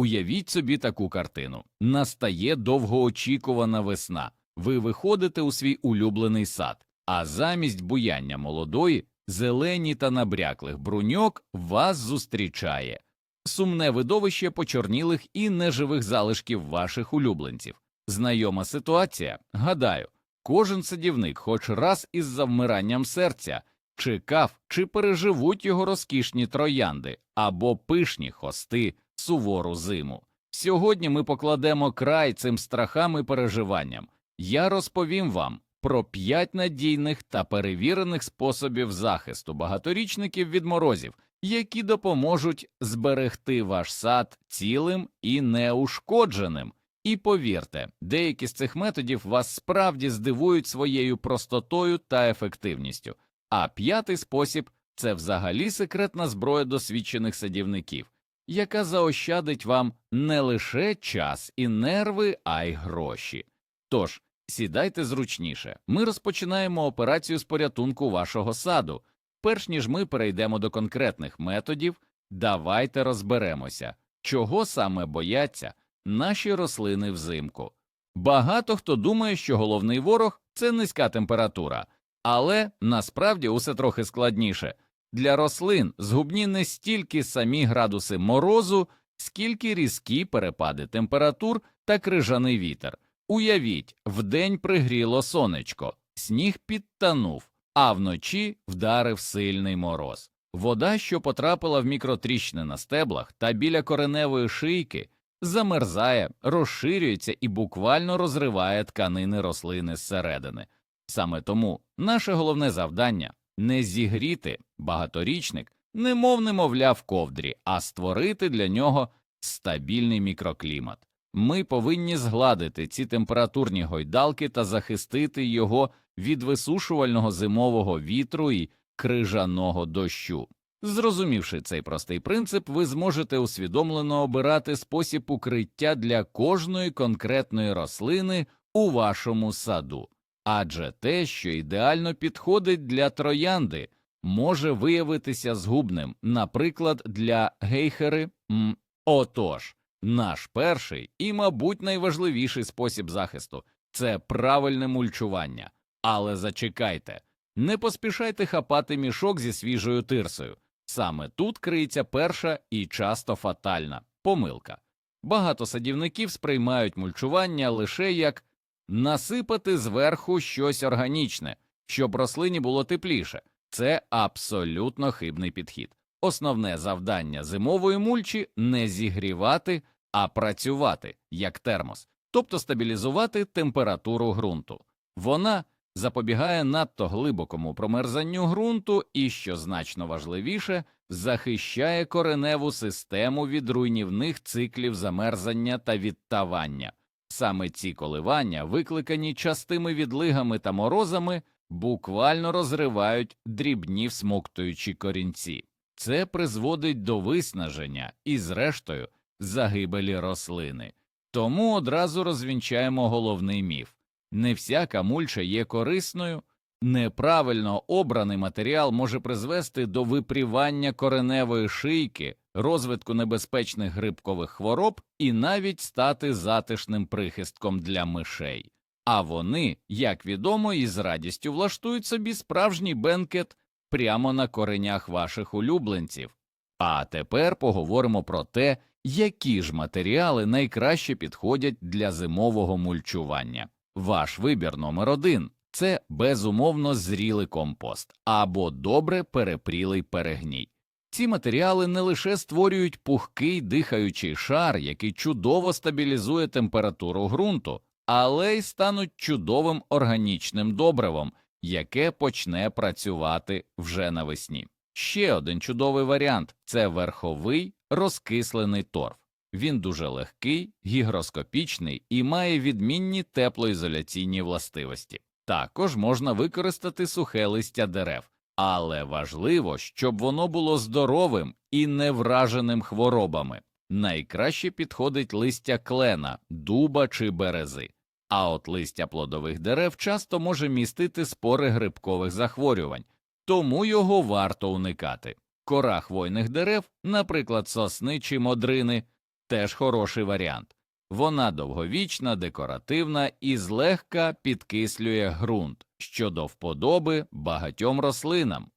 Уявіть собі таку картину: настає довгоочікувана весна. Ви виходите у свій улюблений сад, а замість буяння молодої, зелені та набряклих бруньок вас зустрічає сумне видовище почорнілих і неживих залишків ваших улюбленців. Знайома ситуація, гадаю, кожен садівник, хоч раз із завмиранням серця, чекав, чи переживуть його розкішні троянди або пишні хости сувору зиму. Сьогодні ми покладемо край цим страхам і переживанням. Я розповім вам про п'ять надійних та перевірених способів захисту багаторічників від морозів, які допоможуть зберегти ваш сад цілим і неушкодженим. І повірте, деякі з цих методів вас справді здивують своєю простотою та ефективністю. А п'ятий спосіб це взагалі секретна зброя досвідчених садівників, яка заощадить вам не лише час і нерви, а й гроші. Тож сідайте зручніше. Ми розпочинаємо операцію з порятунку вашого саду. Перш ніж ми перейдемо до конкретних методів, давайте розберемося, чого саме бояться наші рослини взимку. Багато хто думає, що головний ворог це низька температура, але насправді усе трохи складніше. Для рослин згубні не стільки самі градуси морозу, скільки різкі перепади температур та крижаний вітер. Уявіть, вдень пригріло сонечко, сніг підтанув, а вночі вдарив сильний мороз. Вода, що потрапила в мікротріщини на стеблах та біля кореневої шийки, замерзає, розширюється і буквально розриває тканини рослини зсередини. Саме тому наше головне завдання не зігріти багаторічник, немов немовля в ковдрі, а створити для нього стабільний мікроклімат. Ми повинні згладити ці температурні гойдалки та захистити його від висушувального зимового вітру і крижаного дощу. Зрозумівши цей простий принцип, ви зможете усвідомлено обирати спосіб укриття для кожної конкретної рослини у вашому саду, адже те, що ідеально підходить для троянди, може виявитися згубним, наприклад, для гейхери. М. Отож, наш перший і, мабуть, найважливіший спосіб захисту це правильне мульчування. Але зачекайте, не поспішайте хапати мішок зі свіжою тирсою. Саме тут криється перша і часто фатальна помилка. Багато садівників сприймають мульчування лише як насипати зверху щось органічне, щоб рослині було тепліше. Це абсолютно хибний підхід. Основне завдання зимової мульчі не зігрівати, а працювати як термос, тобто стабілізувати температуру ґрунту. Вона запобігає надто глибокому промерзанню ґрунту і, що значно важливіше, захищає кореневу систему від руйнівних циклів замерзання та відтавання. Саме ці коливання, викликані частими відлигами та морозами, буквально розривають дрібні всмоктуючі корінці. Це призводить до виснаження і, зрештою, загибелі рослини. Тому одразу розвінчаємо головний міф не всяка мульча є корисною, неправильно обраний матеріал може призвести до випрівання кореневої шийки, розвитку небезпечних грибкових хвороб і навіть стати затишним прихистком для мишей. А вони, як відомо, із радістю влаштують собі справжній бенкет прямо на коренях ваших улюбленців. А тепер поговоримо про те, які ж матеріали найкраще підходять для зимового мульчування. Ваш вибір номер один це безумовно зрілий компост або добре перепрілий перегній. Ці матеріали не лише створюють пухкий дихаючий шар, який чудово стабілізує температуру ґрунту, але й стануть чудовим органічним добривом, яке почне працювати вже навесні. Ще один чудовий варіант це верховий розкислений торф. Він дуже легкий, гігроскопічний і має відмінні теплоізоляційні властивості. Також можна використати сухе листя дерев, але важливо, щоб воно було здоровим і не враженим хворобами. Найкраще підходить листя клена, дуба чи берези, а от листя плодових дерев часто може містити спори грибкових захворювань, тому його варто уникати. Кора хвойних дерев, наприклад, сосни чи модрини, теж хороший варіант. Вона довговічна, декоративна і злегка підкислює ґрунт, що до вподоби багатьом рослинам.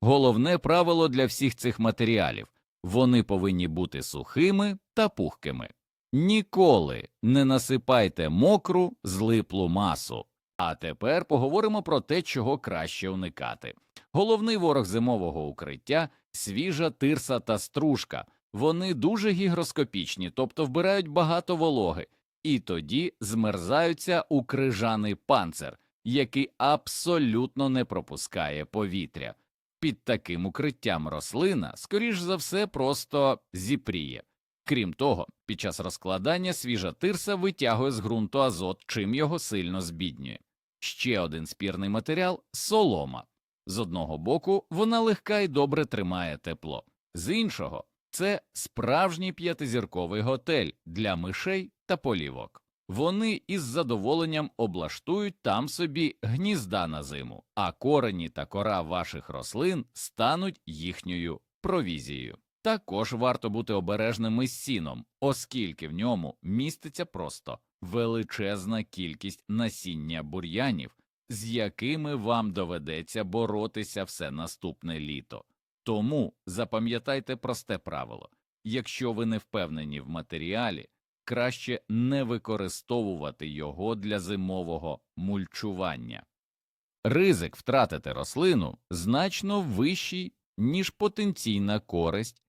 Головне правило для всіх цих матеріалів вони повинні бути сухими та пухкими. Ніколи не насипайте мокру, злиплу масу. А тепер поговоримо про те, чого краще уникати. Головний ворог зимового укриття свіжа тирса та стружка. Вони дуже гігроскопічні, тобто вбирають багато вологи, і тоді змерзаються у крижаний панцир, який абсолютно не пропускає повітря. Під таким укриттям рослина, скоріш за все, просто зіпріє. Крім того, під час розкладання свіжа тирса витягує з ґрунту азот, чим його сильно збіднює. Ще один спірний матеріал солома. З одного боку, вона легка і добре тримає тепло, з іншого це справжній п'ятизірковий готель для мишей та полівок. Вони із задоволенням облаштують там собі гнізда на зиму, а корені та кора ваших рослин стануть їхньою провізією. Також варто бути обережними з сіном, оскільки в ньому міститься просто величезна кількість насіння бур'янів, з якими вам доведеться боротися все наступне літо. Тому запам'ятайте просте правило якщо ви не впевнені в матеріалі, краще не використовувати його для зимового мульчування. Ризик втратити рослину значно вищий, ніж потенційна користь.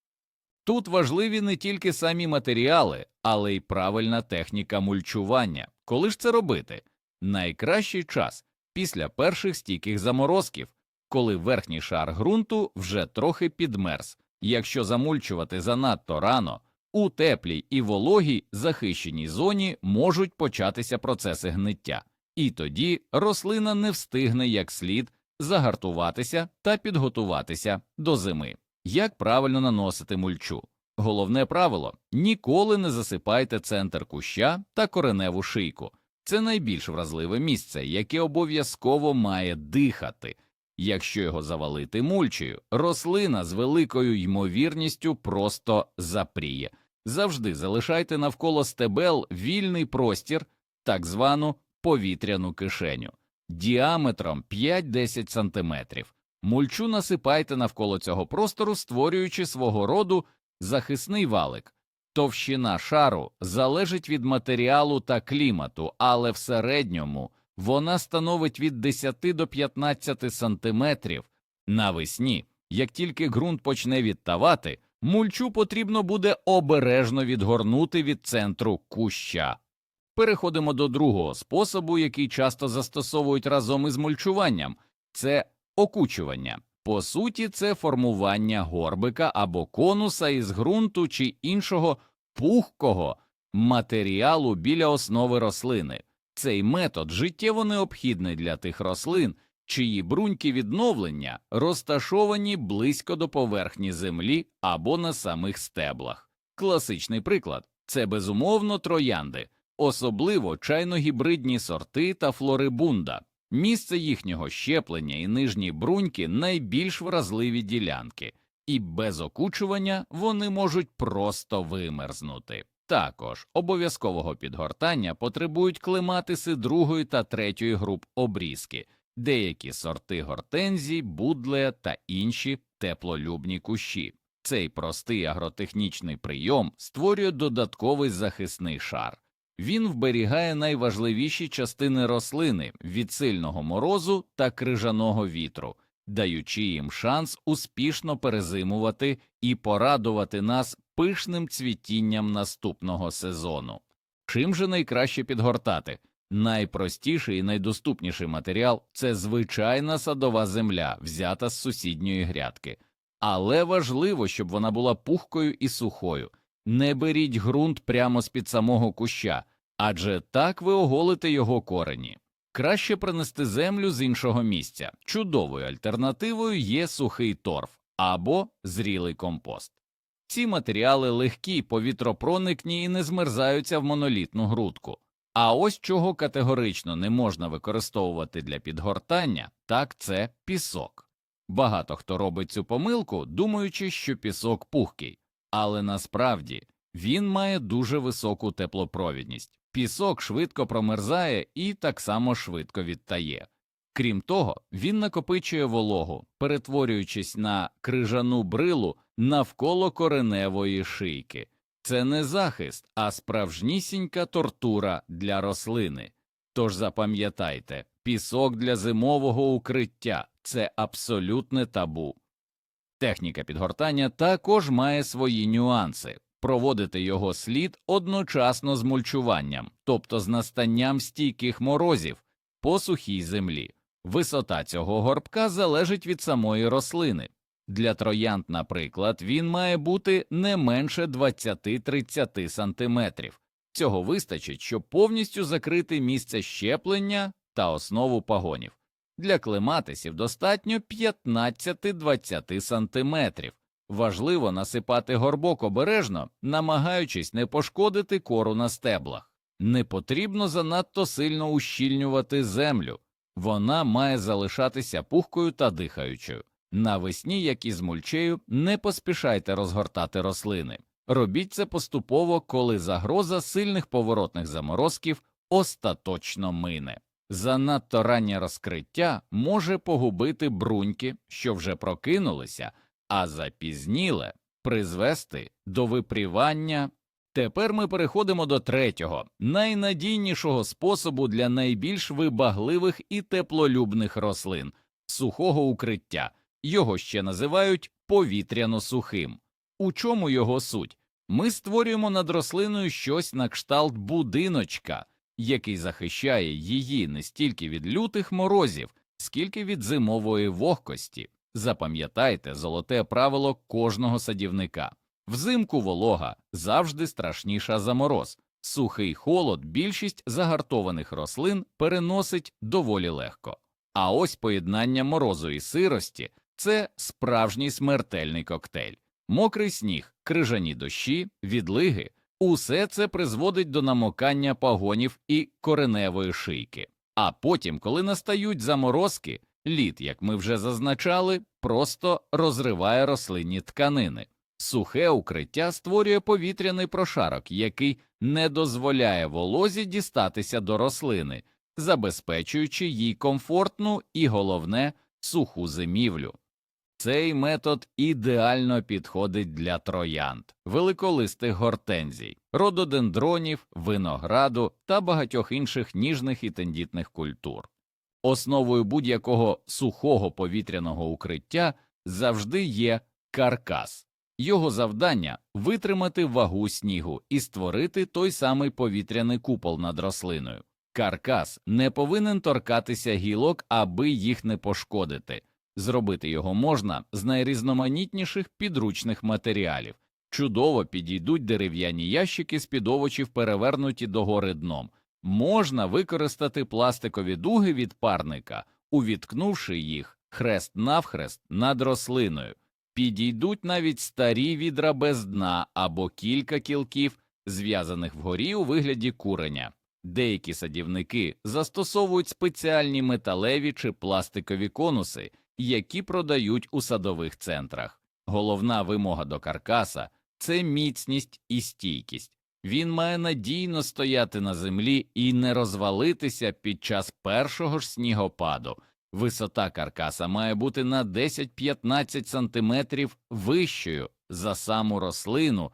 Тут важливі не тільки самі матеріали, але й правильна техніка мульчування. Коли ж це робити? Найкращий час після перших стійких заморозків, коли верхній шар ґрунту вже трохи підмерз. Якщо замульчувати занадто рано, у теплій і вологій захищеній зоні можуть початися процеси гниття, і тоді рослина не встигне як слід загартуватися та підготуватися до зими. Як правильно наносити мульчу? Головне правило ніколи не засипайте центр куща та кореневу шийку. Це найбільш вразливе місце, яке обов'язково має дихати. Якщо його завалити мульчею, рослина з великою ймовірністю просто запріє. Завжди залишайте навколо стебел вільний простір, так звану повітряну кишеню, діаметром 5-10 см. Мульчу насипайте навколо цього простору, створюючи свого роду захисний валик. Товщина шару залежить від матеріалу та клімату, але в середньому вона становить від 10 до 15 сантиметрів. Навесні, як тільки ґрунт почне відтавати, мульчу потрібно буде обережно відгорнути від центру куща. Переходимо до другого способу, який часто застосовують разом із мульчуванням це окучування. По суті, це формування горбика або конуса із ґрунту чи іншого пухкого матеріалу біля основи рослини. Цей метод життєво необхідний для тих рослин, чиї бруньки відновлення розташовані близько до поверхні землі або на самих стеблах. Класичний приклад це безумовно троянди, особливо чайно-гібридні сорти та флорибунда. Місце їхнього щеплення і нижні бруньки найбільш вразливі ділянки, і без окучування вони можуть просто вимерзнути. Також обов'язкового підгортання потребують клематиси другої та третьої груп обрізки, деякі сорти гортензій, будле та інші теплолюбні кущі. Цей простий агротехнічний прийом створює додатковий захисний шар. Він вберігає найважливіші частини рослини від сильного морозу та крижаного вітру, даючи їм шанс успішно перезимувати і порадувати нас пишним цвітінням наступного сезону. Чим же найкраще підгортати? Найпростіший і найдоступніший матеріал це звичайна садова земля, взята з сусідньої грядки, але важливо, щоб вона була пухкою і сухою. Не беріть ґрунт прямо з під самого куща, адже так ви оголите його корені. Краще принести землю з іншого місця. Чудовою альтернативою є сухий торф або зрілий компост. Ці матеріали легкі, повітропроникні і не змерзаються в монолітну грудку. А ось чого категорично не можна використовувати для підгортання, так це пісок. Багато хто робить цю помилку, думаючи, що пісок пухкий, але насправді Він має дуже високу теплопровідність. Пісок швидко промерзає і так само швидко відтає. Крім того, він накопичує вологу, перетворюючись на крижану брилу навколо кореневої шийки. Це не захист, а справжнісінька тортура для рослини. Тож запам'ятайте, пісок для зимового укриття це абсолютне табу. Техніка підгортання також має свої нюанси. Проводити його слід одночасно з мульчуванням, тобто з настанням стійких морозів по сухій землі. Висота цього горбка залежить від самої рослини. Для троянд, наприклад, він має бути не менше 20-30 см. Цього вистачить, щоб повністю закрити місце щеплення та основу пагонів. Для клематисів достатньо 15-20 см. Важливо насипати горбок обережно, намагаючись не пошкодити кору на стеблах. Не потрібно занадто сильно ущільнювати землю, вона має залишатися пухкою та дихаючою. Навесні, як і з мульчею, не поспішайте розгортати рослини. Робіть це поступово, коли загроза сильних поворотних заморозків остаточно мине. Занадто раннє розкриття може погубити бруньки, що вже прокинулися, а запізніле призвести до випрівання. Тепер ми переходимо до третього, найнадійнішого способу для найбільш вибагливих і теплолюбних рослин сухого укриття. Його ще називають повітряно сухим. У чому його суть? Ми створюємо над рослиною щось на кшталт будиночка, який захищає її не стільки від лютих морозів, скільки від зимової вогкості. Запам'ятайте золоте правило кожного садівника. Взимку волога завжди страшніша за мороз. Сухий холод більшість загартованих рослин переносить доволі легко. А ось поєднання морозу і сирості це справжній смертельний коктейль. Мокрий сніг, крижані дощі, відлиги усе це призводить до намокання пагонів і кореневої шийки. А потім, коли настають заморозки, лід, як ми вже зазначали, просто розриває рослинні тканини. Сухе укриття створює повітряний прошарок, який не дозволяє волозі дістатися до рослини, забезпечуючи їй комфортну і, головне, суху зимівлю. Цей метод ідеально підходить для троянд, великолистих гортензій, рододендронів, винограду та багатьох інших ніжних і тендітних культур. Основою будь-якого сухого повітряного укриття завжди є каркас. Його завдання витримати вагу снігу і створити той самий повітряний купол над рослиною. Каркас не повинен торкатися гілок, аби їх не пошкодити. Зробити його можна з найрізноманітніших підручних матеріалів. Чудово підійдуть дерев'яні ящики з під овочів, перевернуті догори дном. Можна використати пластикові дуги від парника, увіткнувши їх хрест навхрест над рослиною. Підійдуть навіть старі відра без дна або кілька кілків, зв'язаних вгорі у вигляді куреня. Деякі садівники застосовують спеціальні металеві чи пластикові конуси, які продають у садових центрах. Головна вимога до каркаса це міцність і стійкість. Він має надійно стояти на землі і не розвалитися під час першого ж снігопаду. Висота каркаса має бути на 10-15 см вищою за саму рослину.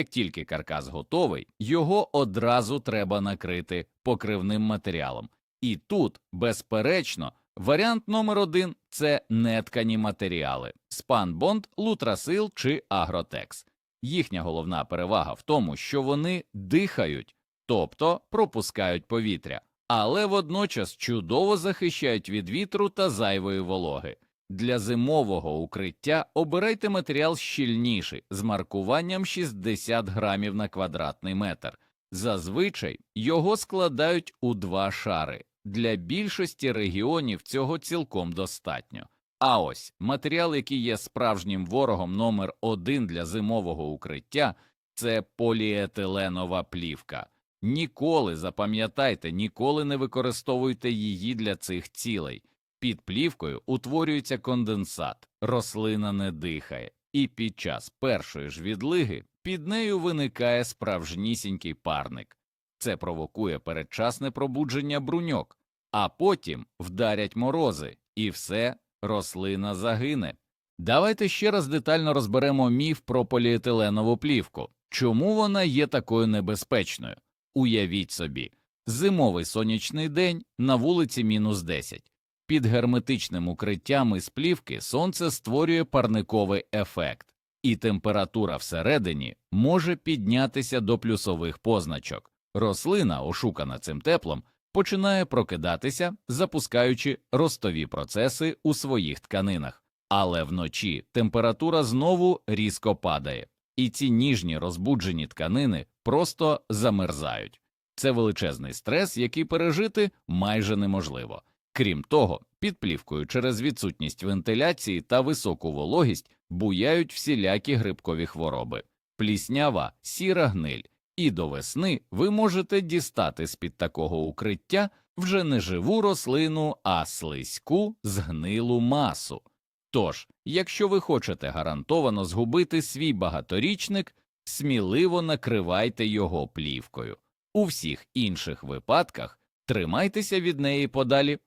Як тільки каркас готовий, його одразу треба накрити покривним матеріалом. І тут, безперечно, варіант номер один це неткані матеріали спанбонд, лутрасил чи агротекс. Їхня головна перевага в тому, що вони дихають, тобто пропускають повітря, але водночас чудово захищають від вітру та зайвої вологи. Для зимового укриття обирайте матеріал щільніший з маркуванням 60 грамів на квадратний метр. Зазвичай його складають у два шари. Для більшості регіонів цього цілком достатньо. А ось матеріал, який є справжнім ворогом номер один для зимового укриття, це поліетиленова плівка. Ніколи запам'ятайте, ніколи не використовуйте її для цих цілей. Під плівкою утворюється конденсат, рослина не дихає, і під час першої ж відлиги під нею виникає справжнісінький парник. Це провокує передчасне пробудження бруньок, а потім вдарять морози, і все, рослина загине. Давайте ще раз детально розберемо міф про поліетиленову плівку. Чому вона є такою небезпечною? Уявіть собі, зимовий сонячний день на вулиці мінус 10. Під герметичним укриттям із плівки сонце створює парниковий ефект, і температура всередині може піднятися до плюсових позначок. Рослина, ошукана цим теплом, починає прокидатися, запускаючи ростові процеси у своїх тканинах. Але вночі температура знову різко падає, і ці ніжні розбуджені тканини просто замерзають. Це величезний стрес, який пережити майже неможливо. Крім того, під плівкою через відсутність вентиляції та високу вологість буяють всілякі грибкові хвороби, пліснява, сіра гниль, і до весни ви можете дістати з-під такого укриття вже не живу рослину, а слизьку згнилу масу. Тож, якщо ви хочете гарантовано згубити свій багаторічник, сміливо накривайте його плівкою. У всіх інших випадках тримайтеся від неї подалі.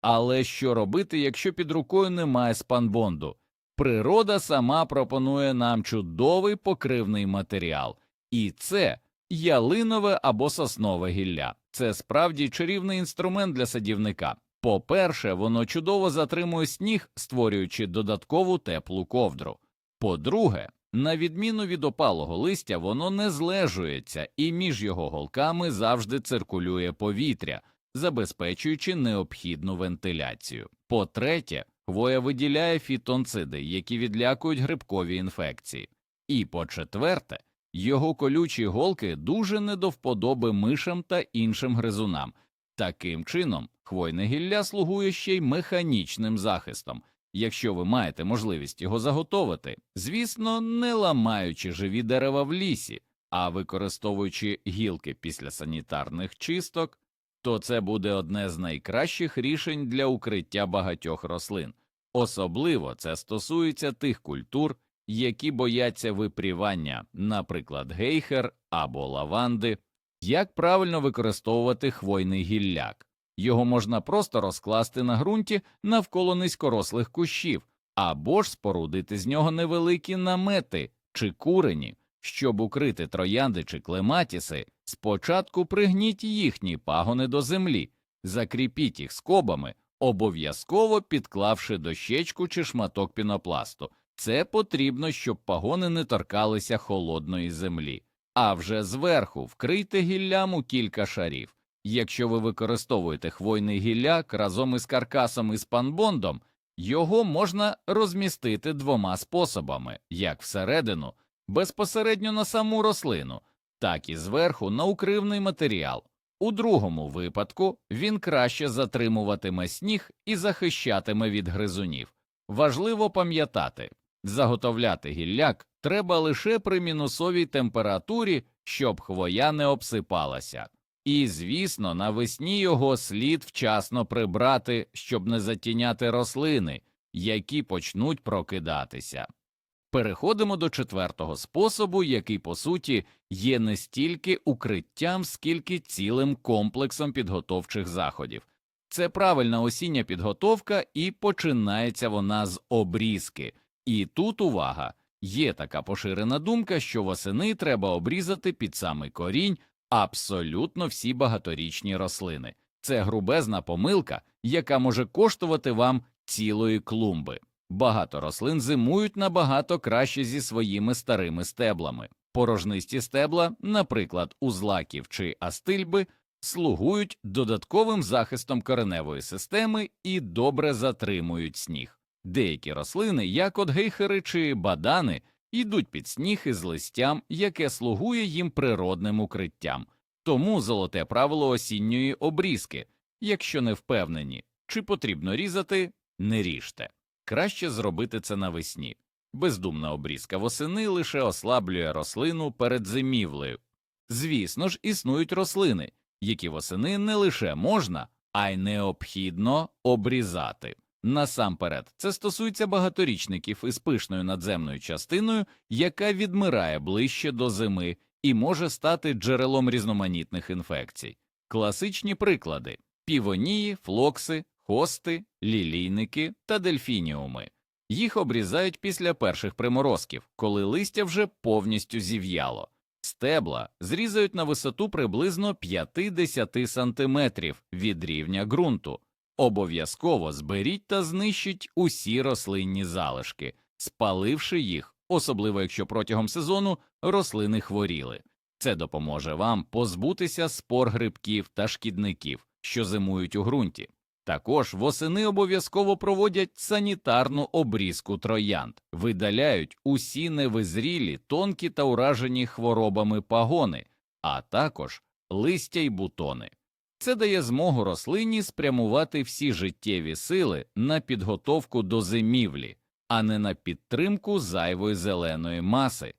Але що робити, якщо під рукою немає спанбонду? Природа сама пропонує нам чудовий покривний матеріал, і це ялинове або соснове гілля. Це справді чарівний інструмент для садівника. По-перше, воно чудово затримує сніг, створюючи додаткову теплу ковдру. По-друге, на відміну від опалого листя, воно не злежується і між його голками завжди циркулює повітря, забезпечуючи необхідну вентиляцію. По-третє, хвоя виділяє фітонциди, які відлякують грибкові інфекції. І по-четверте, його колючі голки дуже не до вподоби мишам та іншим гризунам. Таким чином, хвойне гілля слугує ще й механічним захистом. Якщо ви маєте можливість його заготовити, звісно, не ламаючи живі дерева в лісі, а використовуючи гілки після санітарних чисток, то це буде одне з найкращих рішень для укриття багатьох рослин. Особливо це стосується тих культур, які бояться випрівання, наприклад, гейхер або лаванди. Як правильно використовувати хвойний гілляк? Його можна просто розкласти на ґрунті навколо низькорослих кущів, або ж спорудити з нього невеликі намети чи курені, щоб укрити троянди чи клематіси, спочатку пригніть їхні пагони до землі, закріпіть їх скобами, обов'язково підклавши дощечку чи шматок пінопласту. Це потрібно, щоб пагони не торкалися холодної землі, а вже зверху вкрийте гіллям у кілька шарів. Якщо ви використовуєте хвойний гілляк разом із каркасом із панбондом, його можна розмістити двома способами як всередину, безпосередньо на саму рослину, так і зверху на укривний матеріал. У другому випадку він краще затримуватиме сніг і захищатиме від гризунів. Важливо пам'ятати, заготовляти гілляк треба лише при мінусовій температурі, щоб хвоя не обсипалася. І, звісно, навесні його слід вчасно прибрати, щоб не затіняти рослини, які почнуть прокидатися. Переходимо до четвертого способу, який, по суті, є не стільки укриттям, скільки цілим комплексом підготовчих заходів. Це правильна осіння підготовка, і починається вона з обрізки. І тут увага є така поширена думка, що восени треба обрізати під самий корінь абсолютно всі багаторічні рослини. Це грубезна помилка, яка може коштувати вам цілої клумби. Багато рослин зимують набагато краще зі своїми старими стеблами. Порожнисті стебла, наприклад, у злаків чи астильби, слугують додатковим захистом кореневої системи і добре затримують сніг. Деякі рослини, як от гейхери чи бадани, йдуть під сніг із листям, яке слугує їм природним укриттям. Тому золоте правило осінньої обрізки якщо не впевнені, чи потрібно різати, не ріжте. Краще зробити це навесні. Бездумна обрізка восени лише ослаблює рослину перед зимівлею. Звісно ж, існують рослини, які восени не лише можна, а й необхідно обрізати. Насамперед, це стосується багаторічників із пишною надземною частиною, яка відмирає ближче до зими і може стати джерелом різноманітних інфекцій. Класичні приклади півонії, флокси, хости, лілійники та дельфініуми. Їх обрізають після перших приморозків, коли листя вже повністю зів'яло. Стебла зрізають на висоту приблизно 5-10 см від рівня ґрунту. Обов'язково зберіть та знищіть усі рослинні залишки, спаливши їх, особливо якщо протягом сезону рослини хворіли. Це допоможе вам позбутися спор грибків та шкідників, що зимують у ґрунті. Також восени обов'язково проводять санітарну обрізку троянд, видаляють усі невизрілі, тонкі та уражені хворобами пагони, а також листя й бутони. Це дає змогу рослині спрямувати всі життєві сили на підготовку до зимівлі, а не на підтримку зайвої зеленої маси.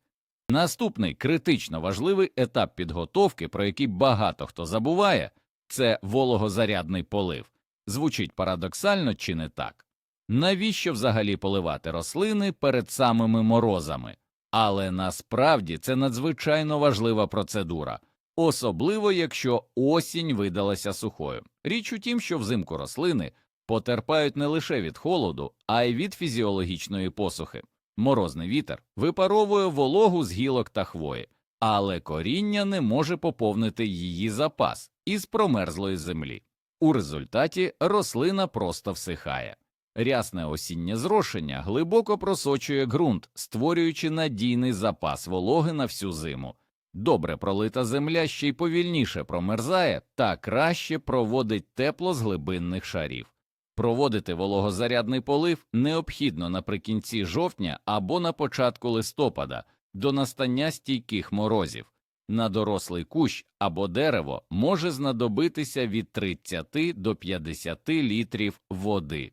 Наступний критично важливий етап підготовки, про який багато хто забуває, це вологозарядний полив. Звучить парадоксально чи не так? Навіщо взагалі поливати рослини перед самими морозами? Але насправді це надзвичайно важлива процедура, особливо якщо осінь видалася сухою. Річ у тім, що взимку рослини потерпають не лише від холоду, а й від фізіологічної посухи. Морозний вітер випаровує вологу з гілок та хвої, але коріння не може поповнити її запас із промерзлої землі. У результаті рослина просто всихає. Рясне осіннє зрошення глибоко просочує ґрунт, створюючи надійний запас вологи на всю зиму. Добре пролита земля ще й повільніше промерзає та краще проводить тепло з глибинних шарів. Проводити вологозарядний полив необхідно наприкінці жовтня або на початку листопада до настання стійких морозів. На дорослий кущ або дерево може знадобитися від 30 до 50 літрів води.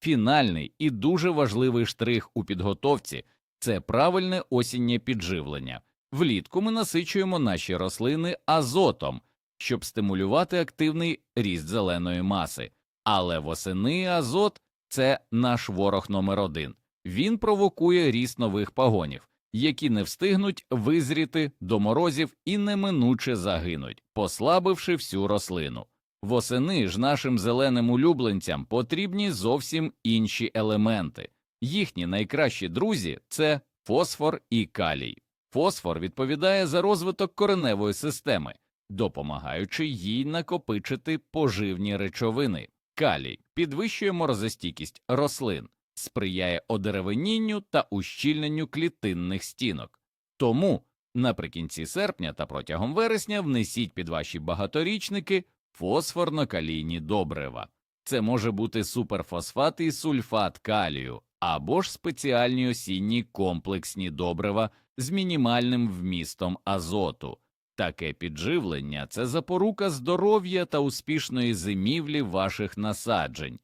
Фінальний і дуже важливий штрих у підготовці це правильне осіннє підживлення. Влітку ми насичуємо наші рослини азотом, щоб стимулювати активний ріст зеленої маси. Але восени азот це наш ворог номер один. Він провокує ріст нових пагонів, які не встигнуть визріти до морозів і неминуче загинуть, послабивши всю рослину. Восени ж нашим зеленим улюбленцям потрібні зовсім інші елементи. Їхні найкращі друзі це фосфор і калій. Фосфор відповідає за розвиток кореневої системи, допомагаючи їй накопичити поживні речовини. Калій підвищує морозостійкість рослин, сприяє одеревенінню та ущільненню клітинних стінок. Тому наприкінці серпня та протягом вересня внесіть під ваші багаторічники фосфорно-калійні добрива. Це може бути суперфосфат і сульфат калію, або ж спеціальні осінні комплексні добрива з мінімальним вмістом азоту. Таке підживлення це запорука здоров'я та успішної зимівлі ваших насаджень.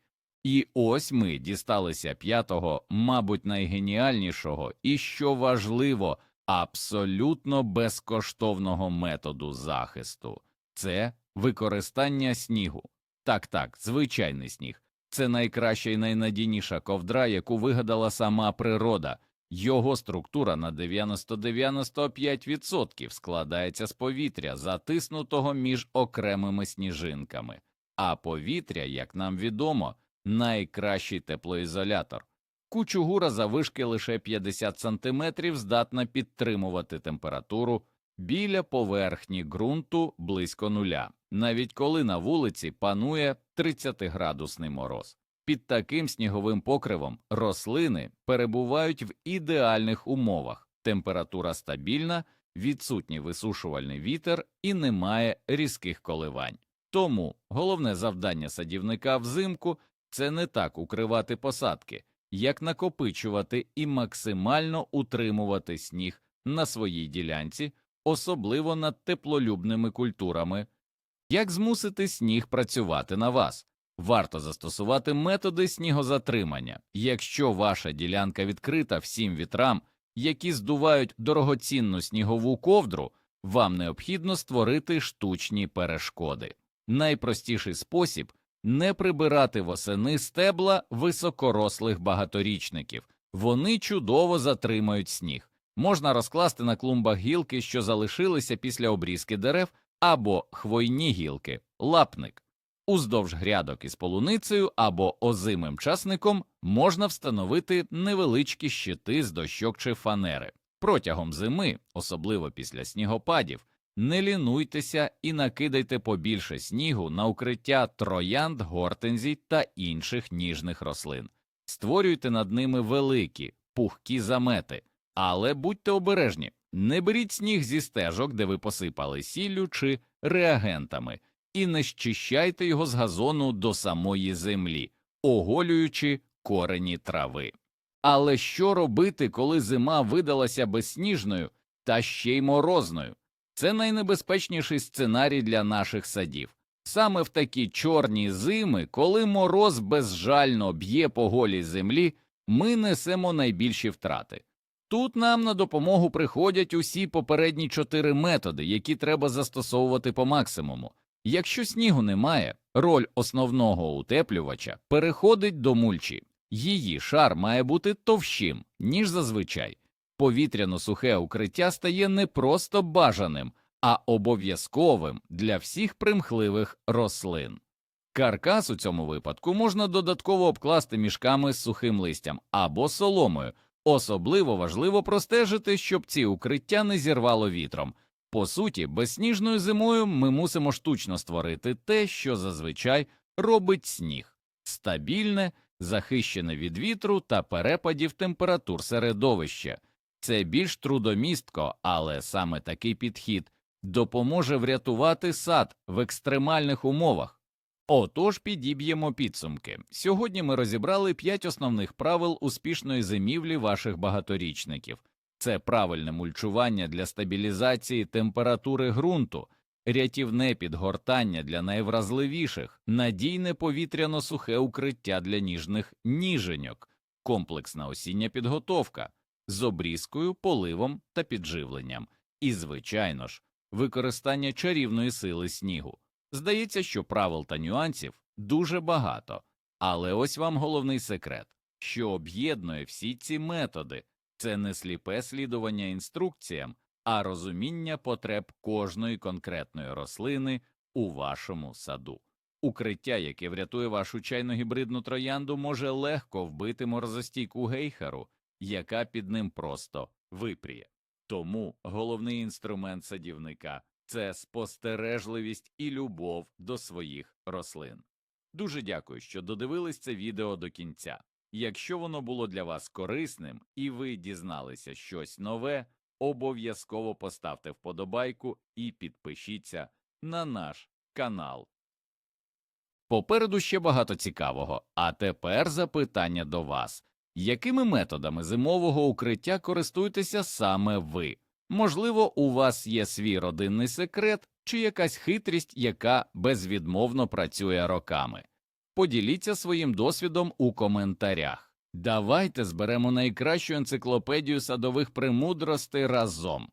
І ось ми дісталися п'ятого, мабуть, найгеніальнішого і, що важливо, абсолютно безкоштовного методу захисту це використання снігу. Так, так, звичайний сніг. Це найкраща і найнадійніша ковдра, яку вигадала сама природа. Його структура на 90-95% складається з повітря, затиснутого між окремими сніжинками, а повітря, як нам відомо, найкращий теплоізолятор. Кучугура завишки лише 50 см здатна підтримувати температуру біля поверхні ґрунту близько нуля, навіть коли на вулиці панує 30-градусний мороз. Під таким сніговим покривом рослини перебувають в ідеальних умовах, температура стабільна, відсутній висушувальний вітер і немає різких коливань. Тому головне завдання садівника взимку це не так укривати посадки, як накопичувати і максимально утримувати сніг на своїй ділянці, особливо над теплолюбними культурами, як змусити сніг працювати на вас. Варто застосувати методи снігозатримання, якщо ваша ділянка відкрита всім вітрам, які здувають дорогоцінну снігову ковдру, вам необхідно створити штучні перешкоди. Найпростіший спосіб не прибирати восени стебла високорослих багаторічників. Вони чудово затримають сніг. Можна розкласти на клумбах гілки, що залишилися після обрізки дерев, або хвойні гілки, лапник. Уздовж грядок із полуницею або озимим часником можна встановити невеличкі щити з дощок чи фанери. Протягом зими, особливо після снігопадів, не лінуйтеся і накидайте побільше снігу на укриття троянд, гортензій та інших ніжних рослин. Створюйте над ними великі, пухкі замети, але будьте обережні, не беріть сніг зі стежок, де ви посипали сіллю чи реагентами, і не щищайте його з газону до самої землі, оголюючи корені трави. Але що робити, коли зима видалася безсніжною та ще й морозною? Це найнебезпечніший сценарій для наших садів. Саме в такі чорні зими, коли мороз безжально б'є по голій землі, ми несемо найбільші втрати. Тут нам на допомогу приходять усі попередні чотири методи, які треба застосовувати по максимуму. Якщо снігу немає, роль основного утеплювача переходить до мульчі. Її шар має бути товщим, ніж зазвичай. Повітряно сухе укриття стає не просто бажаним, а обов'язковим для всіх примхливих рослин. Каркас у цьому випадку можна додатково обкласти мішками з сухим листям або соломою. Особливо важливо простежити, щоб ці укриття не зірвало вітром. По суті, безсніжною зимою ми мусимо штучно створити те, що зазвичай робить сніг стабільне, захищене від вітру та перепадів температур середовища. Це більш трудомістко, але саме такий підхід допоможе врятувати сад в екстремальних умовах. Отож, підіб'ємо підсумки. Сьогодні ми розібрали п'ять основних правил успішної зимівлі ваших багаторічників. Це правильне мульчування для стабілізації температури ґрунту, рятівне підгортання для найвразливіших, надійне повітряно сухе укриття для ніжних ніженьок, комплексна осіння підготовка з обрізкою, поливом та підживленням, і, звичайно ж, використання чарівної сили снігу. Здається, що правил та нюансів дуже багато, але ось вам головний секрет, що об'єднує всі ці методи це не сліпе слідування інструкціям, а розуміння потреб кожної конкретної рослини у вашому саду. Укриття, яке врятує вашу чайно гібридну троянду, може легко вбити морозостійку гейхеру, яка під ним просто випріє. Тому головний інструмент садівника це спостережливість і любов до своїх рослин. Дуже дякую, що додивились це відео до кінця. Якщо воно було для вас корисним і ви дізналися щось нове, обов'язково поставте вподобайку і підпишіться на наш канал. Попереду ще багато цікавого, а тепер запитання до вас. Якими методами зимового укриття користуєтеся саме ви? Можливо, у вас є свій родинний секрет чи якась хитрість, яка безвідмовно працює роками. Поділіться своїм досвідом у коментарях. Давайте зберемо найкращу енциклопедію садових премудростей разом.